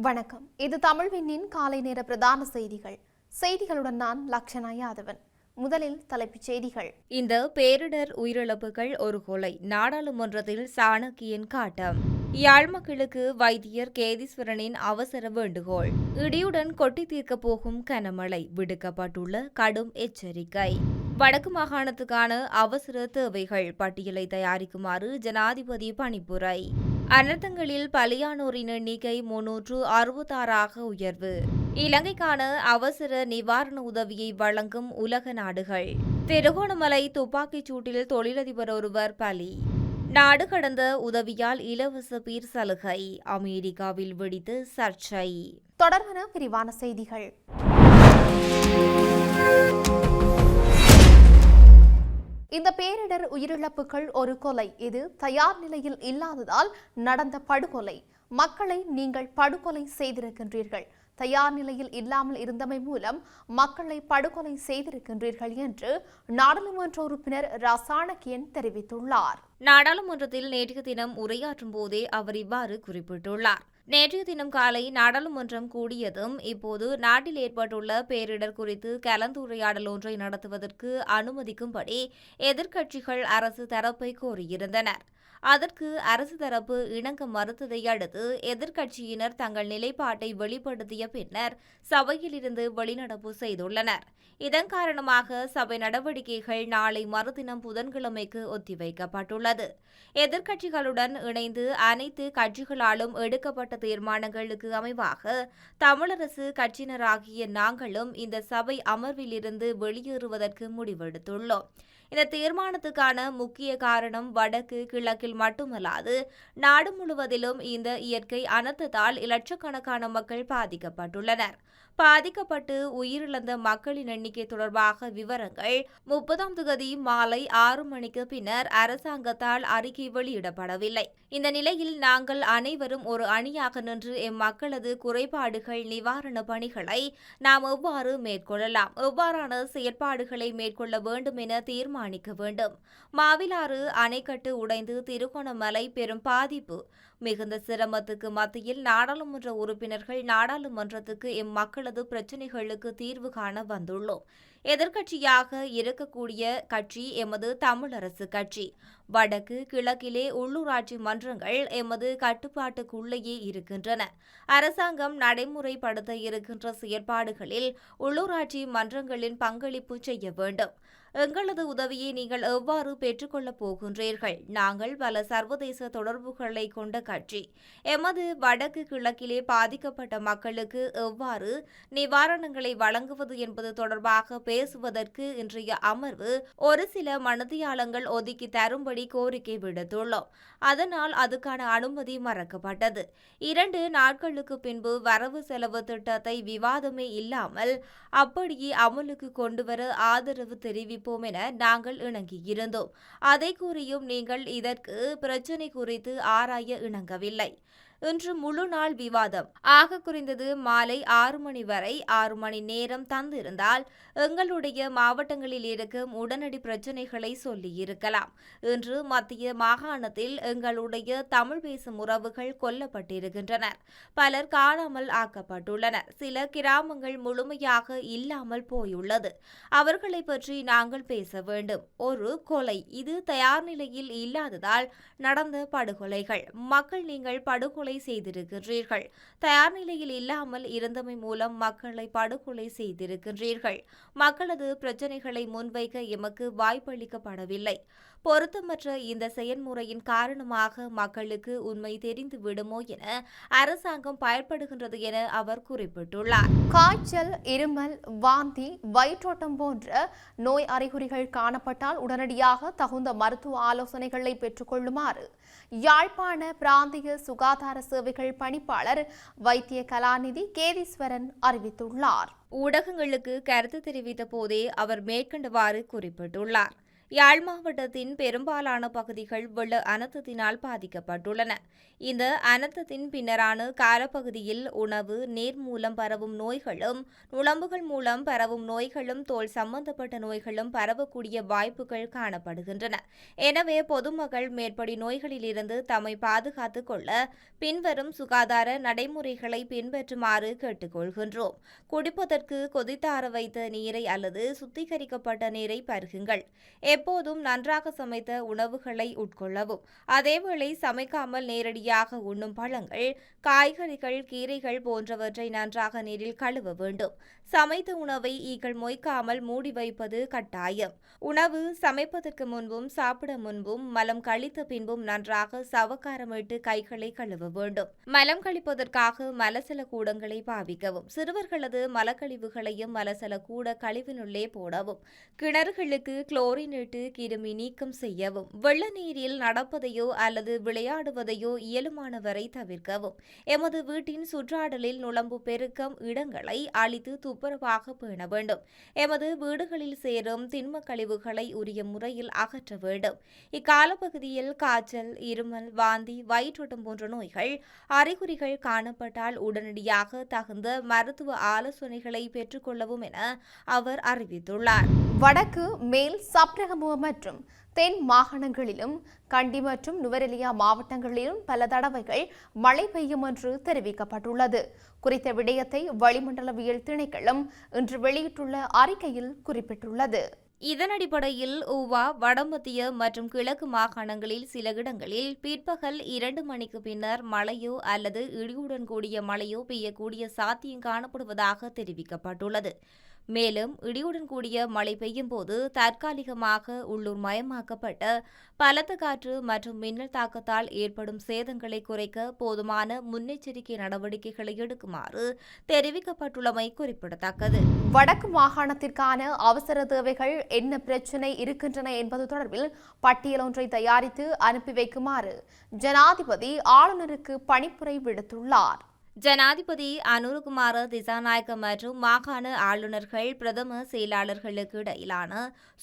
வணக்கம். இது தமிழ்விண்ணின் காலை நேர பிரதான செய்திகள். செய்திகளுடன் நான் லக்ஷனா யாதவன். முதலில் தலைப்புச் செய்திகள். இந்த பேரிடர் உயிரிழப்புகள் ஒரு கொலை. நாடாளுமன்றத்தில் சாணக்கியன் காட்டம். யாழ் மக்களுக்கு வைத்தியர் கேதீஸ்வரனின் அவசர வேண்டுகோள். இடியுடன் கொட்டி தீர்க்கப் போகும் கனமழை. விடுக்கப்பட்டுள்ள கடும் எச்சரிக்கை. வடக்கு மாகாணத்துக்கான அவசர தேவைகள். பட்டியலை தயாரிக்குமாறு ஜனாதிபதி பணிப்புரை. அனர்த்தங்களில் பலியானோரின் எண்ணிக்கை முன்னூற்று அறுபத்தாறாக உயர்வு. இலங்கைக்கான அவசர நிவாரண உதவியை வழங்கும் உலக நாடுகள். திருகோணமலை துப்பாக்கிச் சூட்டில் தொழிலதிபர் ஒருவர் பலி. நாடு கடந்த உதவியால் இலவச பீர் சலுகை அமெரிக்காவில் வெடித்து சர்ச்சை. தொடர்பான விரிவான செய்திகள். இந்த பேரிடர் உயிரிழப்புகள் ஒரு கொலை. இது தயார் நிலையில் இல்லாததால் நடந்த படுகொலை. மக்களை நீங்கள் படுகொலை செய்திருக்கின்றீர்கள். தயார் நிலையில் இல்லாமல் இருந்தமை மூலம் மக்களை படுகொலை செய்திருக்கின்றீர்கள் என்று நாடாளுமன்ற உறுப்பினர் ரசானகியன் தெரிவித்துள்ளார். நாடாளுமன்றத்தில் நேற்றைய தினம் உரையாற்றும் போதே அவர் இவ்வாறு குறிப்பிட்டுள்ளார். நேற்றைய தினம் காலை நாடாளுமன்றம் கூடியதும் இப்போது நாட்டில் ஏற்பட்டுள்ள பேரிடர் குறித்து கலந்துரையாடல் ஒன்றை நடத்துவதற்கு அனுமதிக்கும்படி எதிர்க்கட்சிகள் அரசு தரப்பை கோரியிருந்தனர். அதற்கு அரசு தரப்பு இணங்க மறுத்ததை அடுத்து எதிர்க்கட்சியினர் தங்கள் நிலைப்பாட்டை வெளிப்படுத்திய பின்னர் சபையிலிருந்து வெளிநடப்பு செய்துள்ளனர். இதன் காரணமாக சபை நடவடிக்கைகள் நாளை மறுதினம் புதன்கிழமைக்கு ஒத்திவைக்கப்பட்டுள்ளது. எதிர்க்கட்சிகளுடன் இணைந்து அனைத்து கட்சிகளாலும் எடுக்கப்பட்ட தீர்மானங்களுக்கு அமைவாக தமிழரசு கட்சியினராகிய நாங்களும் இந்த சபை அமர்விலிருந்து வெளியேறுவதற்கு முடிவெடுத்துள்ளோம். இந்த தீர்மானத்துக்கான முக்கிய காரணம் வடக்கு கிழக்கில் மட்டுமல்லாது நாடு முழுவதிலும் இந்த இயற்கை அனர்த்தத்தால் லட்சக்கணக்கான மக்கள் பாதிக்கப்பட்டுள்ளனர். பாதிக்கப்பட்டு உயிரிழந்த மக்களின் எண்ணிக்கை தொடர்பாக விவரங்கள் முப்பதாம் தேதி மாலை ஆறு மணிக்கு பின்னர் அரசாங்கத்தால் அறிக்கை வெளியிடப்படவில்லை. இந்த நிலையில் நாங்கள் அனைவரும் ஒரு அணியாக நின்று எம் மக்களது குறைபாடுகள் நிவாரண பணிகளை நாம் எவ்வாறு மேற்கொள்ளலாம்? எவ்வாறான செயற்பாடுகளை மேற்கொள்ள வேண்டும் என தீர்மானிக்க வேண்டும். மாவிலாறு அணைக்கட்டு உடைந்து திருகோணமலை பெரும் பாதிப்பு. மிகுந்த சிரமத்துக்கு மத்தியில் நாடாளுமன்ற உறுப்பினர்கள் நாடாளுமன்றத்துக்கு எம் தங்களது பிரச்சினைகளுக்கு தீர்வு காண வந்துள்ளோம். எதிர்க்கட்சியாக இருக்கக்கூடிய கட்சி எமது தமிழரசு கட்சி. வடக்கு கிழக்கிலே உள்ளூராட்சி மன்றங்கள் எமது கட்டுப்பாட்டுக்குள்ளேயே இருக்கின்றன. அரசாங்கம் நடைமுறைப்படுத்த இருக்கின்ற செயற்பாடுகளில் உள்ளூராட்சி மன்றங்களின் பங்களிப்பு செய்ய வேண்டும். எங்களது உதவியை நீங்கள் எவ்வாறு பெற்றுக்கொள்ளப் போகின்றீர்கள்? நாங்கள் பல சர்வதேச தொடர்புகளை கொண்ட கட்சி. எமது வடக்கு கிழக்கிலே பாதிக்கப்பட்ட மக்களுக்கு எவ்வாறு நிவாரணங்களை வழங்குவது என்பது தொடர்பாக பேசுவதற்கு இன்றைய அமர்வு ஒரு சில மனதியாளங்கள் ஒதுக்கி தரும்படி கோரிக்கை விடுத்துள்ளோம். அதனால் அதுக்கான அனுமதி மறக்கப்பட்டது. இரண்டு நாட்களுக்கு பின்பு வரவு செலவு திட்டத்தை விவாதமே இல்லாமல் அப்படியே அமலுக்கு கொண்டுவர ஆதரவு தெரிவிப்போம் என நாங்கள் இணங்கியிருந்தோம் அதை கூறியும் நீங்கள் இதற்கு பிரச்சினை குறித்து ஆராய இணங்கவில்லை. இன்று முழு நாள் விவாதம். ஆக குறைந்தது மாலை ஆறு மணி வரை ஆறு மணி நேரம் தந்திருந்தால் எங்களுடைய மாவட்டங்களில் இருக்கும் உடனடி பிரச்சினைகளை சொல்லியிருக்கலாம் இன்று மத்திய மாகாணத்தில் எங்களுடைய தமிழ் பேசும் உறவுகள் கொல்லப்பட்டிருக்கின்றனர் பலர் காணாமல் ஆக்கப்பட்டுள்ளனர். சில கிராமங்கள் முழுமையாக இல்லாமல் போயுள்ளது. அவர்களை பற்றி நாங்கள் பேச வேண்டும். ஒரு கொலை. இது தயார் நிலையில் இல்லாததால் நடந்த படுகொலைகள். மக்கள் நீங்கள் படுகொலை படுகொலை செய்திருக்கின்றீர்கள். தயார் நிலையில் இல்லாமல் இருந்தமை மூலம் மக்களை படுகொலை செய்திருக்கின்றீர்கள். மக்களது பிரச்சினைகளை முன்வைக்க எமக்கு வாய்ப்பளிக்கப்படவில்லை. பொருத்தமற்ற இந்த செயல்முறையின் காரணமாக மக்களுக்கு உண்மை தெரிந்து விடுமோ என அரசாங்கம் பயன்படுகின்றது என அவர் குறிப்பிட்டுள்ளார். காய்ச்சல் இருமல் வாந்தி வயிற்றோட்டம் போன்ற நோய் அறிகுறிகள் காணப்பட்டால் உடனடியாக தகுந்த மருத்துவ ஆலோசனைகளை பெற்றுக்கொள்ளுமாறு யாழ்ப்பாண பிராந்திய சுகாதார சேவைகள் பணிப்பாளர் வைத்திய கலாநிதி கேதீஸ்வரன் அறிவித்துள்ளார். ஊடகங்களுக்கு கருத்து தெரிவித்த போதே அவர் மேற்கண்டவாறு குறிப்பிட்டுள்ளார். யாழ் மாவட்டத்தின் பெரும்பாலான பகுதிகள் வெள்ள அனர்த்தத்தினால் பாதிக்கப்பட்டுள்ளன. இந்த அனர்த்தத்தின் பின்னரான காலப்பகுதியில் உணவு நீர் மூலம் பரவும் நோய்களும் நுளம்புகள் மூலம் பரவும் நோய்களும் தோல் சம்பந்தப்பட்ட நோய்களும் பரவக்கூடிய வாய்ப்புகள் காணப்படுகின்றன. எனவே பொதுமக்கள் மேற்படி நோய்களிலிருந்து தம்மை பாதுகாத்துக் கொள்ள பின்வரும் சுகாதார நடைமுறைகளை பின்பற்றுமாறு கேட்டுக்கொள்கின்றோம். குடிப்பதற்கு கொதித்தார வைத்த நீரை அல்லது சுத்திகரிக்கப்பட்ட நீரை பருகுங்கள். எப்போதும் நன்றாக சமைத்த உணவுகளை உட்கொள்ளவும். அதேவேளை சமைக்காமல் நேரடியாக உண்ணும் பழங்கள் காய்கறிகள் கீரைகள் போன்றவற்றை நன்றாக நீரில் கழுவ வேண்டும். சமைத்த உணவை ஈக்கள் மொய்க்காமல் மூடி வைப்பது கட்டாயம். உணவு சமைப்பதற்கு முன்பும் சாப்பிட முன்பும் மலம் கழித்த பின்பும் நன்றாக சவக்காரமிட்டு கைகளை கழுவ வேண்டும். மலம் கழிப்பதற்காக மலசல கூடங்களை பாவிக்கவும் சிறுவர்களது மலக்கழிவுகளையும் மலசல கூட கழிவினுள்ளே போடவும். கிணறுகளுக்கு குளோரின் இட்டு கிருமி நீக்கம் செய்யவும் வெள்ள நீரில் நடப்பதையோ அல்லது விளையாடுவதையோ இயலுமான வரை தவிர்க்கவும். எமது வீட்டின் சுற்றாடலில் நுழம்பு பெருக்கம் இடங்களை அழித்து துப்புரவாக பேண வேண்டும். எமது வீடுகளில் சேரும் திண்ம கழிவுகளை உரிய முறையில் அகற்ற வேண்டும். இக்காலப்பகுதியில் காய்ச்சல் இருமல் வாந்தி வயிற்றோட்டம் போன்ற நோய்கள் அறிகுறிகள் காணப்பட்டால் உடனடியாக தகுந்த மருத்துவ ஆலோசனைகளை பெற்றுக்கொள்ளவும் என அவர் அறிவித்துள்ளார். வடக்கு மேல் சப்ரகமுவ மற்றும் தென் மாகாணங்களிலும் கண்டி மற்றும் நுவரெலியா மாவட்டங்களிலும் பல தடவைகள் மழை பெய்யும் என்று தெரிவிக்கப்பட்டுள்ளது. குறித்த விடயத்தை வளிமண்டலவியல் திணைக்களம் இன்று வெளியிட்டுள்ள அறிக்கையில் குறிப்பிட்டுள்ளது. இதன் அடிப்படையில் ஊவா வடமத்திய மற்றும் கிழக்கு மாகாணங்களில் சில இடங்களில் பிற்பகல் இரண்டு மணிக்கு பின்னர் மழையோ அல்லது இடியுடன் கூடிய மழையோ பெய்யக்கூடிய சாத்தியம் காணப்படுவதாக தெரிவிக்கப்பட்டுள்ளது. மேலும் இடியுடன் கூடிய மழை பெய்யும் போது தற்காலிகமாக உள்ளூர் மயமாக்கப்பட்ட பலத்த காற்று மற்றும் மின்னல் தாக்கத்தால் ஏற்படும் சேதங்களை குறைக்க போதுமான முன்னெச்சரிக்கை நடவடிக்கைகளை எடுக்குமாறு தெரிவிக்கப்பட்டுள்ளமை குறிப்பிடத்தக்கது. வடக்கு மாகாணத்திற்கான அவசர தேவைகள் என்ன பிரச்சினை இருக்கின்றன என்பது தொடர்பில் பட்டியல் ஒன்றை தயாரித்து அனுப்பி வைக்குமாறு ஜனாதிபதி ஆளுநருக்கு பணிப்புரை விடுத்துள்ளார். ஜனாதிபதி அனுருகுமார திசாநாயக்க மற்றும் மாகாண ஆளுநர்கள் பிரதம செயலாளர்களுக்கு இடையிலான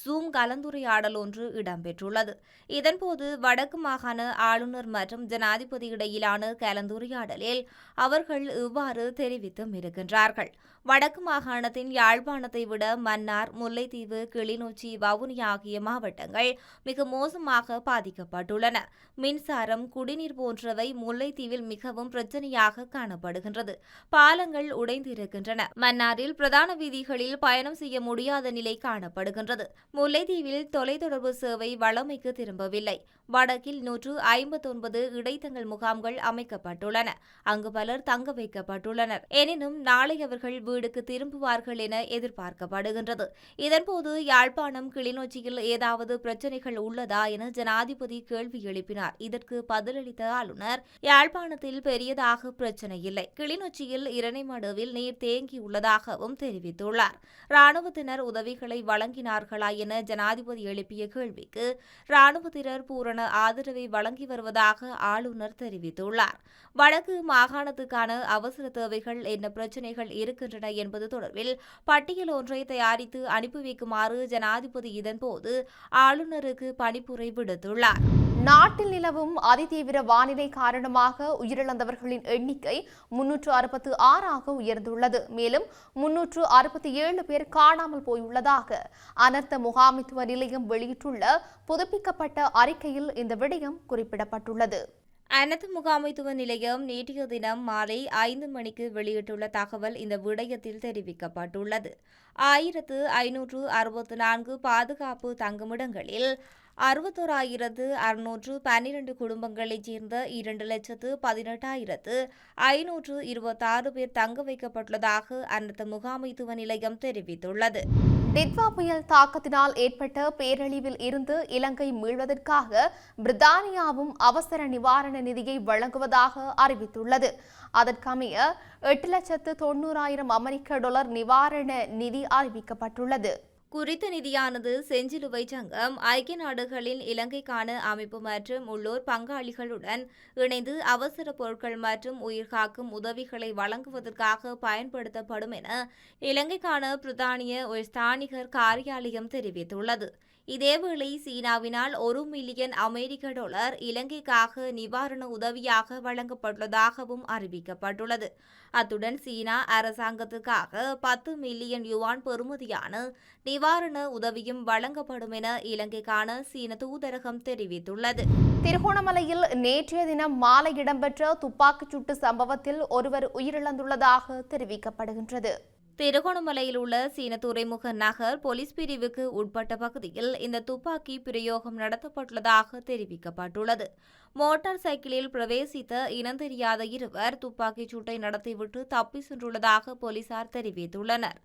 சூம் கலந்துரையாடல் ஒன்று இடம்பெற்றுள்ளது. இதன்போது வடக்கு மாகாண ஆளுநர் மற்றும் ஜனாதிபதி இடையிலான கலந்துரையாடலில் அவர்கள் இவ்வாறு தெரிவித்தும் இருக்கின்றார்கள். வடக்கு மாகாணத்தின் யாழ்ப்பாணத்தை விட மன்னார் முல்லைத்தீவு கிளிநொச்சி வவுனியா ஆகிய மாவட்டங்கள் மிக மோசமாக பாதிக்கப்பட்டுள்ளன. மின்சாரம் குடிநீர் போன்றவை முல்லைத்தீவில் மிகவும் பிரச்சனையாக காணப்படுகின்றது. பாலங்கள் உடைந்திருக்கின்றன. மன்னாரில் பிரதான வீதிகளில் பயணம் செய்ய முடியாத நிலை காணப்படுகின்றது. முல்லைத்தீவில் தொலைத்தொடர்பு சேவை வளமைக்கு திரும்பவில்லை. வடக்கில் நூற்று ஐம்பத்தொன்பது இடைத்தங்கள் முகாம்கள் அமைக்கப்பட்டுள்ளன. அங்கு பலர் தங்க வைக்கப்பட்டுள்ளனர். எனினும் நாளை அவர்கள் வீடுக்கு திரும்புவார்கள் என எதிர்பார்க்கப்படுகின்றது. இதன்போது யாழ்ப்பாணம் கிளிநொச்சியில் ஏதாவது பிரச்சனைகள் உள்ளதா என ஜனாதிபதி கேள்வி எழுப்பினார். இதற்கு பதிலளித்த ஆளுநர் யாழ்ப்பாணத்தில் பெரியதாக பிரச்சனை இல்லை. கிளிநொச்சியில் இரணைமடுவில் நீர் தேங்கியுள்ளதாகவும் தெரிவித்துள்ளார். ராணுவத்தினர் உதவிகளை வழங்கினார்களா என ஜனாதிபதி எழுப்பிய கேள்விக்கு ராணுவத்தினர் பூரண ஆதரவை வழங்கி வருவதாக ஆளுநர் தெரிவித்துள்ளார். வடக்கு மாகாணத்துக்கான அவசர தேவைகள் என்ன பிரச்சினைகள் இருக்கின்றன என்பது தொடர்பில் பட்டியல் ஒன்றை தயாரித்து அனுப்பி வைக்குமாறு ஜனாதிபதி இதன்போது ஆளுநருக்கு பணிப்புரை விடுத்துள்ளார். நாட்டில் நிலவும் அதிதீவிர வானிலை காரணமாக உயிரிழந்தவர்களின் எண்ணிக்கை முன்னூற்று அறுபத்து ஆறாக உயர்ந்துள்ளது. மேலும் முன்னூற்று அறுபத்தி ஏழு பேர் காணாமல் போயுள்ளதாக அனர்த்த முகாமித்துவ நிலையம் வெளியிட்டுள்ள புதுப்பிக்கப்பட்ட அறிக்கையில் இந்த விடயம் குறிப்பிடப்பட்டுள்ளது. அனர்த்த முகாமைத்துவ நிலையம் நேற்றைய தினம் மாலை ஐந்து மணிக்கு வெளியிட்டுள்ள தகவல் இந்த விடயத்தில் தெரிவிக்கப்பட்டுள்ளது. ஆயிரத்து ஐநூற்று அறுபத்து நான்கு பாதுகாப்பு தங்குமிடங்களில் அறுபத்தோராயிரத்து அறுநூற்று பன்னிரண்டு குடும்பங்களைச் சேர்ந்த இரண்டு லட்சத்து பதினெட்டாயிரத்து ஐநூற்று இருபத்தாறு பேர் தங்க வைக்கப்பட்டுள்ளதாக அன்னத்த முகாமைத்துவ நிலையம் தெரிவித்துள்ளது. டிட்வா புயல் தாக்கத்தினால் ஏற்பட்ட பேரழிவில் இருந்து இலங்கை மீள்வதற்காக பிரித்தானியாவும் அவசர நிவாரண நிதியை வழங்குவதாக அறிவித்துள்ளது. அதற்கமைய எட்டு லட்சத்து தொண்ணூறாயிரம் அமெரிக்க டாலர் நிவாரண நிதி அறிவிக்கப்பட்டுள்ளது. குறித்த நிதியானது செஞ்சிலுவை சங்கம் ஐக்கிய நாடுகளின் இலங்கைக்கான அமைப்பு மற்றும் உள்ளூர் பங்காளிகளுடன் இணைந்து அவசர பொருட்கள் மற்றும் உயிர்காக்கும் உதவிகளை வழங்குவதற்காக பயன்படுத்தப்படும் என இலங்கைக்கான பிரித்தானிய ஒரு ஸ்தானிகர் காரியாலயம் தெரிவித்துள்ளது. இதேவேளை சீனாவினால் ஒரு மில்லியன் அமெரிக்க டாலர் இலங்கைக்காக நிவாரண உதவியாக வழங்கப்பட்டுள்ளதாகவும் அறிவிக்கப்பட்டுள்ளது. அத்துடன் சீனா அரசாங்கத்துக்காக பத்து மில்லியன் யுவான் பெறுமதியான நிவாரண உதவியும் வழங்கப்படும் என இலங்கைக்கான சீன தூதரகம் தெரிவித்துள்ளது. திருகோணமலையில் நேற்றைய தினம் மாலை இடம்பெற்ற துப்பாக்கிச் சுட்டு சம்பவத்தில் ஒருவர் உயிரிழந்துள்ளதாக தெரிவிக்கப்படுகின்றது. திருகோணமலையில் உள்ள சீன துறைமுக நகர் போலீஸ் பிரிவுக்கு உட்பட்ட பகுதியில் இந்த துப்பாக்கி பிரயோகம் நடத்தப்பட்டுள்ளதாக தெரிவிக்கப்பட்டுள்ளது. மோட்டார் சைக்கிளில் பிரவேசித்த இனந்தெரியாத இருவர் துப்பாக்கிச் சூட்டை நடத்திவிட்டு தப்பி சென்றுள்ளதாக போலீசார் தெரிவித்துள்ளனர்.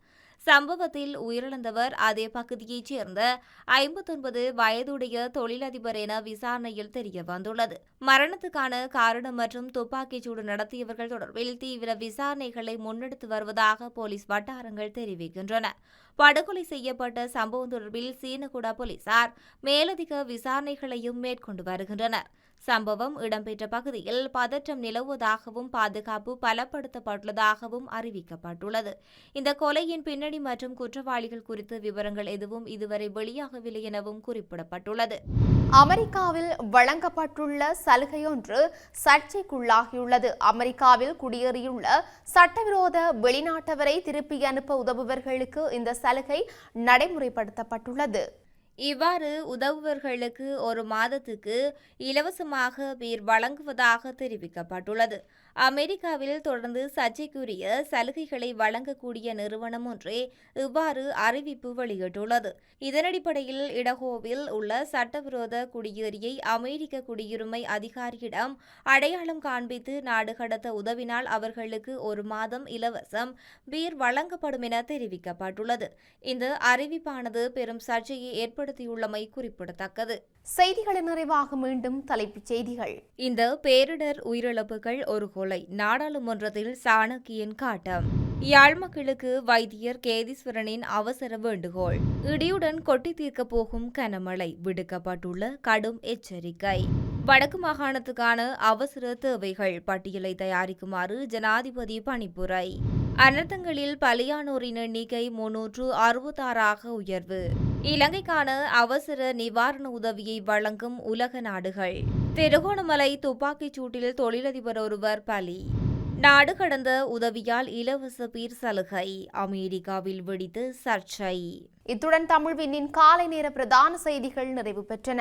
சம்பவத்தில் உயிரிழந்தவர் அதே பகுதியைச் சேர்ந்த ஐம்பத்தொன்பது வயதுடைய தொழிலதிபர் என விசாரணையில் தெரிய வந்துள்ளது. மரணத்துக்கான காரணம் மற்றும் துப்பாக்கிச்சூடு நடத்தியவர்கள் தொடர்பில் தீவிர விசாரணைகளை முன்னெடுத்து வருவதாக போலீஸ் வட்டாரங்கள் தெரிவிக்கின்றன. படுகொலை செய்யப்பட்ட சம்பவம் தொடர்பில் சீனகுடா போலீசார் மேலதிக விசாரணைகளையும் மேற்கொண்டு வருகின்றனர். சம்பவம் இடம்பெற்ற பகுதியில் பதற்றம் நிலவுவதாகவும் பாதுகாப்பு பலப்படுத்தப்பட்டுள்ளதாகவும் அறிவிக்கப்பட்டுள்ளது. இந்த கொலையின் பின்னணி மற்றும் குற்றவாளிகள் குறித்து விவரங்கள் எதுவும் இதுவரை வெளியாகவில்லை எனவும் குறிப்பிடப்பட்டுள்ளது. அமெரிக்காவில் வழங்கப்பட்டுள்ள சலுகையொன்று சர்ச்சைக்குள்ளாகியுள்ளது. அமெரிக்காவில் குடியேறியுள்ள சட்டவிரோத வெளிநாட்டவரை திருப்பி அனுப்ப உதவுபவர்களுக்கு இந்த சலுகை நடைமுறைப்படுத்தப்பட்டுள்ளது. இவ்வாறு உதவுபவர்களுக்கு ஒரு மாதத்துக்கு இலவசமாக பீர் வழங்குவதாக தெரிவிக்கப்பட்டுள்ளது. அமெரிக்காவில் தொடர்ந்து சர்ச்சைக்குரிய சலுகைகளை வழங்கக்கூடிய நிறுவனம் ஒன்றே இவ்வாறு அறிவிப்பு வெளியிட்டுள்ளது. இதனடிப்படையில் இடகோவில் உள்ள சட்டவிரோத குடியேறியை அமெரிக்க குடியுரிமை அதிகாரியிடம் அடையாளம் காண்பித்து நாடு கடத்த உதவினால் அவர்களுக்கு ஒரு மாதம் இலவசம் பீர் வழங்கப்படும் என தெரிவிக்கப்பட்டுள்ளது. இந்த அறிவிப்பானது பெரும் சர்ச்சையை ஏற்படுத்தியுள்ளமை குறிப்பிடத்தக்கது. செய்திகளின் நிறைவாக மீண்டும் தலைப்புச் செய்திகள். இந்த பேரிடர் உயிரிழப்புகள் ஒரு கொலை நாடாளுமன்றத்தில் சாணக்கியன் காட்டம். யாழ் மக்களுக்கு வைத்தியர் கேதீஸ்வரனின் அவசர வேண்டுகோள். இடியுடன் கொட்டி தீர்க்கப் போகும் கனமழை விடுக்கப்பட்டுள்ள கடும் எச்சரிக்கை. வடக்கு மாகாணத்துக்கான அவசர தேவைகள் பட்டியலை தயாரிக்குமாறு ஜனாதிபதி பணிப்புரை. அனர்த்தங்களில் பலியானோரின் எண்ணிக்கை முன்னூற்று அறுபத்தாறாக உயர்வு. இலங்கைக்கான அவசர நிவாரண உதவியை வழங்கும் உலக நாடுகள். திருகோணமலை துப்பாக்கிச் சூட்டில் தொழிலதிபர் ஒருவர் பலி. நாடு கடந்த உதவியால் இலவச பீர் சலுகை அமெரிக்காவில் வெடித்து சர்ச்சை. இத்துடன் தமிழ்வினின் காலை நேர பிரதான செய்திகள் நிறைவு பெற்றன.